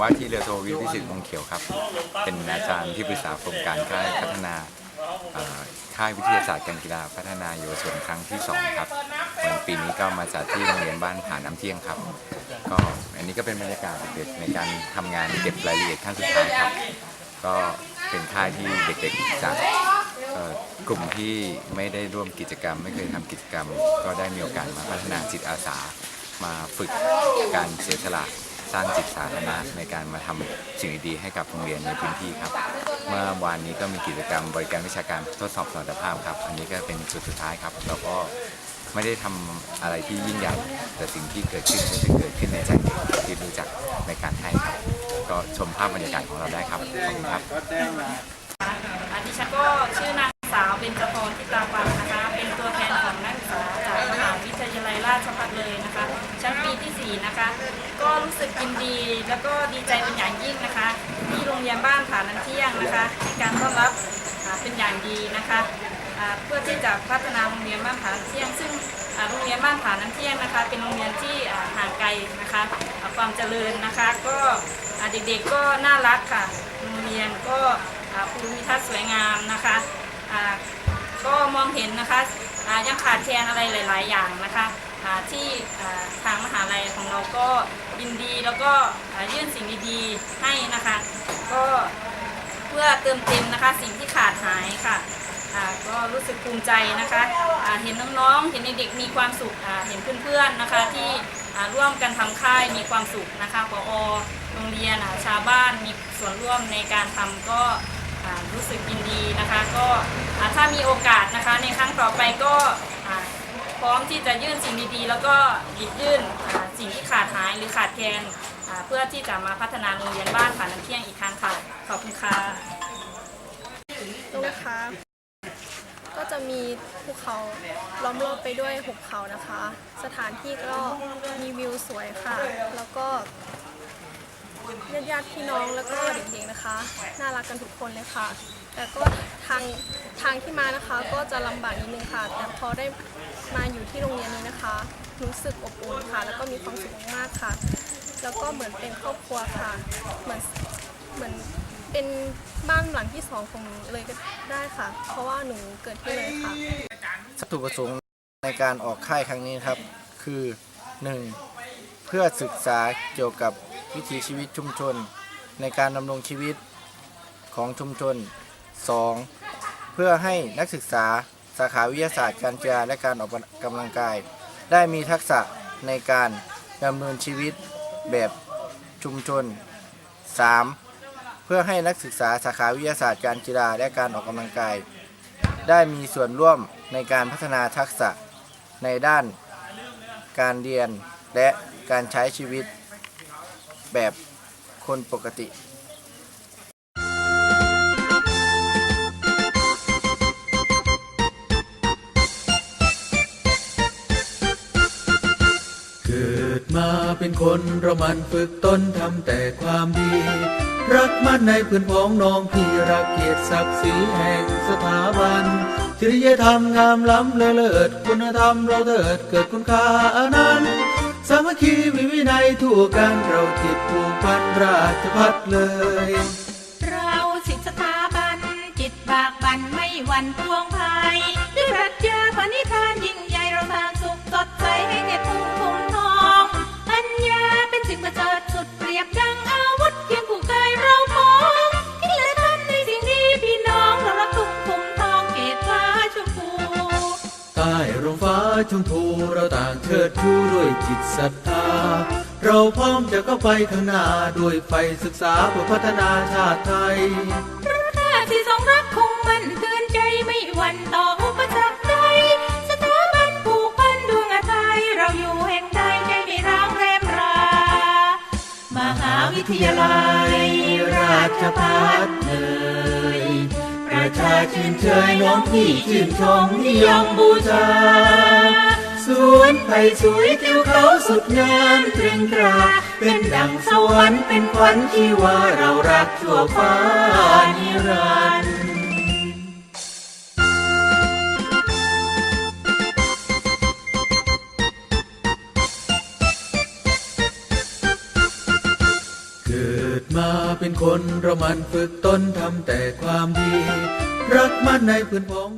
ว่าที่เรือโทวิทย์วิสิตวงศ์เขียวครับ เป็นอาจารย์ที่ปรึกษาโครงการค่ายพัฒนาเอ่อค่ายวิทยาศาสตร์การกีฬาพัฒนาเยาวชนครั้งที่สองครับวันปีนี้ก็มาจากที่โรงเรียนบ้านผาน้ำเที่ยงครับ ก็อันนี้ก็เป็นบรรยากาศเด็กในการทำงานเก็บรายละเอียดขั้นสุดท้ายครับ ก็เป็นค่ายที่เด็กๆจากกลุ่มที่ไม่ได้ร่วมกิจกรรม ไม่เคยทำกิจกรรม ก็ได้มีโอกาสมาพัฒนาจิตอาสามาฝึกการเสียสละ สร้างจิตสาธารณะในการมาทำสิ่งดีๆให้กับโรงเรียนในพื้นที่ครับ เมื่อวานนี้ก็มีกิจกรรมบริการวิชาการทดสอบสมรรถภาพครับ อันนี้ก็เป็นจุดสุดท้ายครับเราก็ไม่ได้ทำอะไรที่ยิ่งใหญ่ แต่สิ่งที่เกิดขึ้นก็จะเกิดขึ้นในใจเด็กที่รู้จักในการให้ครับ ก็ชมภาพบรรยากาศของเราได้ครับขอบคุณครับอาดิฉันก็ชื่อนางสาวเบญจพรทิตาปังนะคะเป็นตัวแทน ทยาลัยราชภัฏเลยนะคะ ชั้นปีที่ 4 นะคะ ก็รู้สึกยินดีแล้วก็ดีใจเป็นอย่างยิ่งนะคะ ที่โรงเรียนบ้านฐานน้ำเที่ยงนะคะให้การต้อนรับเป็นอย่างดีนะคะเพื่อที่จะพัฒนาโรงเรียนบ้านฐานน้ำเที่ยง ซึ่งโรงเรียนบ้านฐานน้ำเที่ยงนะคะ เป็นโรงเรียนที่ห่างไกลนะคะความเจริญนะคะ ก็เด็กๆก็น่ารักค่ะโรงเรียนก็ภูมิทัศน์สวยงามนะคะก็มองเห็นนะคะ ยังขาดแคลนอะไรหลาย ๆ อย่างนะคะที่ทางมหาลัยของเราก็ยินดีแล้วก็ยื่นสิ่งดีๆให้นะคะ ก็เพื่อเติมเต็มนะคะสิ่งที่ขาดหายค่ะก็รู้สึกภูมิใจนะคะอ่าเห็นน้องๆ เห็นเด็กๆมีความสุขเห็นเพื่อนๆนะคะที่ร่วมกันทำค่ายมีความสุขนะคะปอโรงเรียนอาชาวบ้านมีส่วนร่วมในการทำก็รู้สึกยินดีนะคะก็ ถ้ามีโอกาสนะคะในครั้งต่อไปก็พร้อมที่จะยื่นสิ่งดีๆ แล้วก็หยิบยื่นสิ่งที่ขาดหายหรือขาดแคลนเพื่อที่จะมาพัฒนาโรงเรียนบ้านผ่านน้ำเที่ยงอีกครั้งค่ะ ขอบคุณค่ะตรงนะคะก็จะมีภูเขาล้อมรอบไปด้วยหุบเขานะคะ สถานที่ก็มีวิวสวยค่ะ แล้วก็ญาติญาติๆพี่น้องแล้วก็เด็กๆนะคะ น่ารักกันทุกคนเลยค่ะ แต่ก็ทาง ทางที่มานะคะก็จะลำบากนิดนึงค่ะ แต่พอได้มาอยู่ที่โรงเรียนนี้นะคะ รู้สึกอบอุ่นค่ะ แล้วก็มีความสุขมากๆค่ะ แล้วก็เหมือนเป็นครอบครัวค่ะ เหมือนเหมือนเป็นบ้านหลังที่สองของหนูเลยก็ได้ค่ะ เพราะว่าหนูเกิดที่เลยค่ะ วัตถุประสงค์ในการออกค่ายครั้งนี้นะครับคือ 1. เพื่อศึกษาเกี่ยวกับวิถีชีวิตชุมชน ในการดำรงชีวิตของชุมชน 2. เพื่อให้นักศึกษาสาขาวิทยาศาสตร์การกีฬาและการออกกำลังกาย ได้มีทักษะในการดำเนินชีวิตแบบชุมชน 3. เพื่อให้นักศึกษาสาขาวิทยาศาสตร์การกีฬาและการออกกำลังกาย ได้มีส่วนร่วมในการพัฒนาทักษะในด้านการเรียนและการใช้ชีวิตแบบคนปกติ เป็นคนเรามันฝึกตนทำแต่ความดี รักมั่นในพื้นพ้องน้องพี่รักเกียรติศักดิ์ศรีแห่งสถาบันจริยธรรมงามล้ำเลยเลิศคุณธรรมเราเถิดเกิดคุณค่าอนันต์สามัคคีมีวินัยทั่วกันเราจิตผูกพันราชพัฒเลย เราสิทธสถาบันจิตบากบันไม่หวั่นพวงภัยด้วยรัชญาปณิธานยิ่ง ร่มฟ้าชมพูเราต่างเชิดชูด้วยจิตศรัทธา เราพร้อมจะก้าวไปข้างหน้าด้วยไฟศึกษาเพื่อพัฒนาชาติไทยราที่ทรงรักคงมันเตือนใจไม่หวั่นต่ออุปสรรคใดสถาบันผูกพันดวงอาทัยเราอยู่แห่งใดใจไม่ร้างแรมรา มหาวิทยาลัยราชภัฏเอ่ย ประชาชื่นเชยน้องพี่ชื่นชมนิยมบูชา สวนไผ่สวยทิวเขาสุดงามตรึงตรา เป็นดังสวรรค์เป็นขวัญที่ว่าเรารักชั่วฟ้านิรันดร์ มาเป็นคนเรามันฝึกตนทำแต่ความดี รักมันในพื้นพ้อง